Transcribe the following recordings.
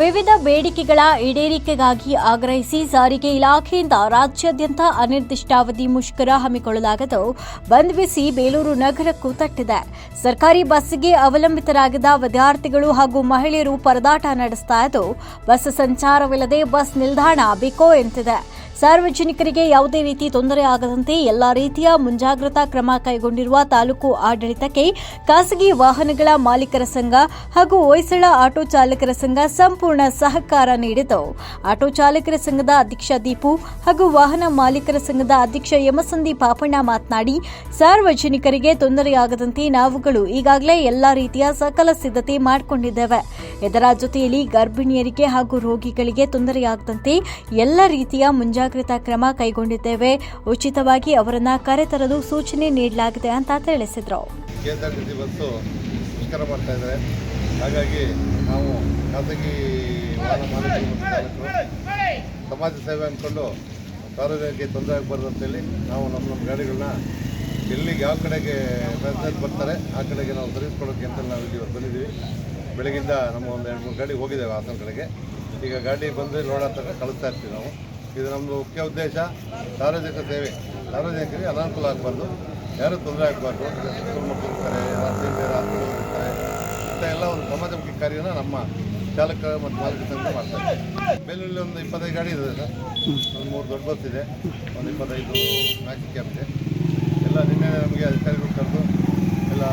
ವಿವಿಧ ಬೇಡಿಕೆಗಳ ಈಡೇರಿಕೆಗಾಗಿ ಆಗ್ರಹಿಸಿ ಸಾರಿಗೆ ಇಲಾಖೆಯಿಂದ ರಾಜ್ಯಾದ್ಯಂತ ಅನಿರ್ದಿಷ್ಟಾವಧಿ ಮುಷ್ಕರ ಹಮ್ಮಿಕೊಳ್ಳಲಾಗಿದ್ದು ಬಂದ್ ಬಿಸಿ ಬೇಲೂರು ನಗರಕ್ಕೂ ತಟ್ಟಿದೆ. ಸರ್ಕಾರಿ ಬಸ್ಗೆ ಅವಲಂಬಿತರಾಗಿದ್ದ ವಿದ್ಯಾರ್ಥಿಗಳು ಹಾಗೂ ಮಹಿಳೆಯರು ಪರದಾಟ ನಡೆಸ್ತಾ ಇದ್ದು, ಬಸ್ ಸಂಚಾರವಿಲ್ಲದೆ ಬಸ್ ನಿಲ್ದಾಣ ಬಿಕೋ ಎಂತಿದೆ. ಸಾರ್ವಜನಿಕರಿಗೆ ಯಾವುದೇ ರೀತಿ ತೊಂದರೆ ಆಗದಂತೆ ಎಲ್ಲಾ ರೀತಿಯ ಮುಂಜಾಗ್ರತಾ ಕ್ರಮ ಕೈಗೊಂಡಿರುವ ತಾಲೂಕು ಆಡಳಿತಕ್ಕೆ ಖಾಸಗಿ ವಾಹನಗಳ ಮಾಲೀಕರ ಸಂಘ ಹಾಗೂ ಹೊಯ್ಸಳ ಆಟೋ ಚಾಲಕರ ಸಂಘ ಸಂಪೂರ್ಣ ಸಹಕಾರ ನೀಡಿತು. ಆಟೋ ಚಾಲಕರ ಸಂಘದ ಅಧ್ಯಕ್ಷ ದೀಪು ಹಾಗೂ ವಾಹನ ಮಾಲೀಕರ ಸಂಘದ ಅಧ್ಯಕ್ಷ ಯಮಸಂದಿ ಪಾಪಣ್ಣ ಮಾತನಾಡಿ, ಸಾರ್ವಜನಿಕರಿಗೆ ತೊಂದರೆಯಾಗದಂತೆ ನಾವುಗಳು ಈಗಾಗಲೇ ಎಲ್ಲಾ ರೀತಿಯ ಸಕಲ ಸಿದ್ಧತೆ ಮಾಡಿಕೊಂಡಿದ್ದೇವೆ. ಇದರ ಜೊತೆಯಲ್ಲಿ ಗರ್ಭಿಣಿಯರಿಗೆ ಹಾಗೂ ರೋಗಿಗಳಿಗೆ ತೊಂದರೆಯಾಗದಂತೆ ಎಲ್ಲ ರೀತಿಯ ಮುಂಜಾಗ್ರತಾ ಕ್ರಮ ಕೈಗೊಂಡಿದ್ದೇವೆ. ಉಚಿತವಾಗಿ ಅವರನ್ನ ಕರೆತರಲು ಸೂಚನೆ ನೀಡಲಾಗಿದೆ ಅಂತ ತಿಳಿಸಿದರು. ಹಾಗಾಗಿ ನಾವು ಖಾಸಗಿ ಸಮಾಜ ಸೇವೆ ಅಂದ್ಕೊಂಡು ಸಾರ್ವಜನಿಕರಿಗೆ ತೊಂದರೆ ಆಗಬಾರ್ದು ಅಂತೇಳಿ ನಾವು ನಮ್ಮ ನಮ್ಮ ಗಾಡಿಗಳನ್ನ ಎಲ್ಲಿಗೆ ಯಾವ ಕಡೆಗೆ ಮೆಸೇಜ್ ಬರ್ತಾರೆ, ಆ ಕಡೆಗೆ ನಾವು ಸರ್ವಿಸ್ ಕೊಡೋಕ್ಕೆ ಅಂತ ನಾವು ಇಲ್ಲಿ ಬಂದಿದ್ದೀವಿ. ಬೆಳಗಿಂದ ನಮ್ಮ ಒಂದು ಎರಡು ಮೂರು ಗಾಡಿ ಹೋಗಿದ್ದೇವೆ ಹಾಸನ ಕಡೆಗೆ. ಈಗ ಗಾಡಿ ಬಂದು ಲೋಡ್ ತನಕ ಕಳಿಸ್ತಾ ಇರ್ತೀವಿ ನಾವು. ಇದು ನಮ್ಮದು ಮುಖ್ಯ ಉದ್ದೇಶ. ಸಾರ್ವಜನಿಕ ಸೇವೆ. ಸಾರ್ವಜನಿಕರಿಗೆ ಅನಾನುಕೂಲ ಆಗಬಾರ್ದು. ಯಾರು ತೊಂದರೆ ಆಗಬಾರ್ದು. ಮಕ್ಕಳು ಇರ್ತಾರೆ, ರಾತ್ರಿ ಬೇರೆ ಇರ್ತಾರೆ, ಇಂಥ ಎಲ್ಲ ಒಂದು ಸಮಾಜಮುಖಿ ಕಾರ್ಯನ ನಮ್ಮ ಚಾಲಕ ಮತ್ತು ಮಾಲೀಕ ಸಂಘ ಮಾಡ್ತಾರೆ ಬೇಲೂರಲ್ಲಿ ಒಂದು ಇಪ್ಪತ್ತೈದು ಗಾಡಿ ಇದೆ ಸರ್. ಒಂದು ಮೂರು ದೊಡ್ಡ ಬಸ್ ಇದೆ. ಒಂದು ಇಪ್ಪತ್ತೈದು ಮ್ಯಾಕ್ಸಿ ಕ್ಯಾಬ್ ಇದೆ. ಎಲ್ಲ ನಿನ್ನೆ ನಮಗೆ ಅಧಿಕಾರಿಗಳು ಕರೆದು ಎಲ್ಲ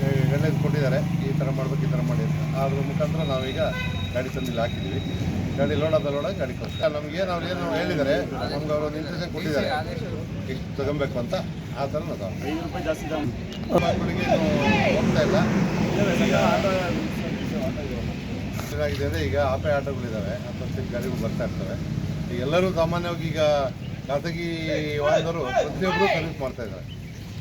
ಗೈಡ್ಲೈನ್ಸ್ ಕೊಟ್ಟಿದ್ದಾರೆ. ಈ ಥರ ಮಾಡಬೇಕು, ಈ ಥರ ಮಾಡಿ ಅಂತ. ಅದ್ರ ಮುಖಾಂತರ ನಾವೀಗ ಗಾಡಿ ತಂದಿಲ್ಲಿ ಹಾಕಿದ್ದೀವಿ. ಗಾಡಿ ಲೋಡ್ ಆದ ಲೋಡ ಗಾಡಿ ಕಳಿಸ್ತಾರೆ ನಮಗೆ ಅವ್ರು ಏನು ಹೇಳಿದ್ದಾರೆ ನಮ್ಗೆ ಅವರು ಇಂಟ್ರೆಸ್ಟ್ ಕೊಟ್ಟಿದ್ದಾರೆ? ಇಷ್ಟು ತಗೊಬೇಕು ಅಂತ ಆ ಥರ ನಾವು ಮಕ್ಕಳಿಗೆ ಹೋಗ್ತಾ ಇಲ್ಲ. ಈಗ ಏನಾಗಿದೆ ಅಂದರೆ ಈಗ ಆಪೆ ಆಟೋಗಳಿದ್ದಾವೆ ಹತ್ತು ಗಾಡಿಗಳು ಬರ್ತಾ ಇರ್ತವೆ. ಈಗ ಎಲ್ಲರೂ ಸಾಮಾನ್ಯವಾಗಿ ಈಗ ಖಾಸಗಿ ವಾಹನರು ಪ್ರತಿಯೊಬ್ಬರು ಸರ್ವಿಸ್ ಮಾಡ್ತಾ ಇದ್ದಾರೆ.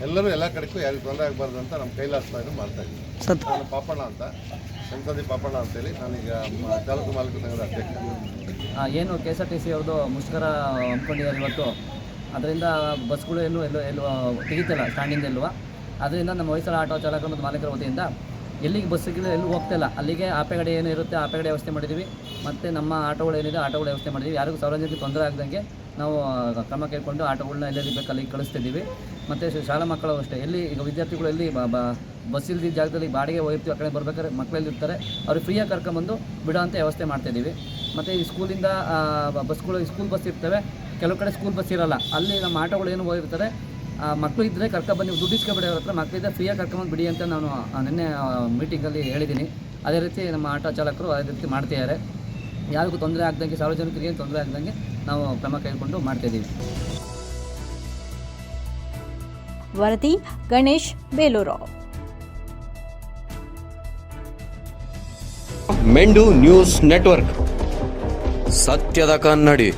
ಎಲ್ಲರೂ ಎಲ್ಲ ಕಡೆಗೂ ಯಾರಿಗೂ ತೊಂದರೆ ಆಗಬಾರ್ದು ಅಂತ ನಮ್ಮ ಕೈಲಾಸ್ತಾ ಮಾಡ್ತಾ ಇದ್ದೀವಿ ನಾನು ಪಾಪಣ್ಣ ಅಂತ ಸಂಸದಿ ಪಾಪಣ್ಣ ಅಂತೇಳಿ ನಾನೀಗ ತಾಲೂಕು ಮಾಲೀಕ ಸಂಘದ ಅಧ್ಯಕ್ಷ. ಆ, ಏನು K S R T C ಅವ್ರದ್ದು ಮುಷ್ಕರ ಹಮ್ಮಿಕೊಂಡಿದ್ದಾರೆ ಇವತ್ತು. ಅದರಿಂದ ಬಸ್ಗಳು ಏನು ಎಲ್ಲೋ ಎಲ್ಲೋ ತೆಗಿತಿಲ್ಲ ಸ್ಟ್ಯಾಂಡಿಂದ ಎಲ್ಲುವ ಅದರಿಂದ ನಮ್ಮ ಮೈಸೂರು ಆಟೋ ಚಾಲಕರು ಮತ್ತು ಮಾಲೀಕರ ವತಿಯಿಂದ ಎಲ್ಲಿಗೆ ಬಸ್ಸಿಗೆ ಎಲ್ಲೂ ಹೋಗ್ತಿಲ್ಲ ಅಲ್ಲಿಗೆ ಆಪೆಗಡೆ ಏನು ಇರುತ್ತೆ ಆಪೆಗಡೆ ವ್ಯವಸ್ಥೆ ಮಾಡಿದ್ದೀವಿ ಮತ್ತು ನಮ್ಮ ಆಟೋಗಳು ಏನಿದೆ, ಆಟೋಗಳ ವ್ಯವಸ್ಥೆ ಮಾಡಿದ್ದೀವಿ ಯಾರಿಗೂ ಸಾರ್ವಜನಿಕ ತೊಂದರೆ ಆಗದಂಗೆ ನಾವು ಕ್ರಮ ಕೈಗೊಂಡು ಆಟೋಗಳನ್ನ ಎಲ್ಲೆಲ್ಲಿ ಬೇಕು, ಅಲ್ಲಿಗೆ ಕಳಿಸ್ತಿದ್ದೀವಿ. ಮತ್ತು ಶಾಲಾ ಮಕ್ಕಳು ಅಷ್ಟೇ. ಎಲ್ಲಿ ಈಗ ವಿದ್ಯಾರ್ಥಿಗಳು ಎಲ್ಲಿ ಬಸ್ ಇಲ್ದಿದ್ದ ಜಾಗದಲ್ಲಿ ಬಾಡಿಗೆ ಹೋಗಿರ್ತೀವಿ ಆ ಕಡೆ ಬರ್ಬೇಕಾದ್ರೆ ಮಕ್ಕಳಲ್ಲಿ ಇರ್ತಾರೆ. ಅವ್ರಿಗೆ ಫ್ರೀಯಾಗಿ ಕರ್ಕೊಂಬಂದು ಬಿಡೋ ಅಂತ ವ್ಯವಸ್ಥೆ ಮಾಡ್ತಾಯಿದ್ದೀವಿ ಮತ್ತು ಈ ಸ್ಕೂಲಿಂದ ಬಸ್ಗಳು ಸ್ಕೂಲ್ ಬಸ್ ಇರ್ತವೆ. ಕೆಲವು ಕಡೆ ಸ್ಕೂಲ್ ಬಸ್ ಇರಲ್ಲ. ಅಲ್ಲಿ ನಮ್ಮ ಆಟೋಗಳು ಏನು ಹೋಗಿರ್ತಾರೆ ಮಕ್ಕಳು ಇದ್ದರೆ ಬನ್ನಿ ದುಡ್ಡು ಇಸ್ಕೊಬೇಡಿ ಅವ್ರ ಹತ್ರ. ಮಕ್ಕಳಿದ್ದರೆ ಫ್ರೀಯಾಗಿ ಕರ್ಕೊಂಬಂದು ಬಿಡಿ ಅಂತ ನಾನು ನಿನ್ನೆ ಮೀಟಿಂಗಲ್ಲಿ ಹೇಳಿದ್ದೀನಿ ಅದೇ ರೀತಿ ನಮ್ಮ ಆಟೋ ಚಾಲಕರು ಅದೇ ರೀತಿ ಮಾಡ್ತಿದ್ದಾರೆ ಯಾರಿಗೂ ತೊಂದರೆ ಆಗ್ದಂಗೆ ಸಾರ್ವಜನಿಕರಿಗೆ ತೊಂದರೆ ಆಗ್ದಂಗೆ ನಾವು ಕ್ರಮ ಕೈಗೊಂಡು ಮಾಡ್ತಾಯಿದ್ದೀವಿ ವರದಿ ಗಣೇಶ್ ಬೇಲೂರು. ಮೆಂಡು ನ್ಯೂಸ್ ನೆಟ್ವರ್ಕ್. ಸತ್ಯದ ಕನ್ನಡಿ.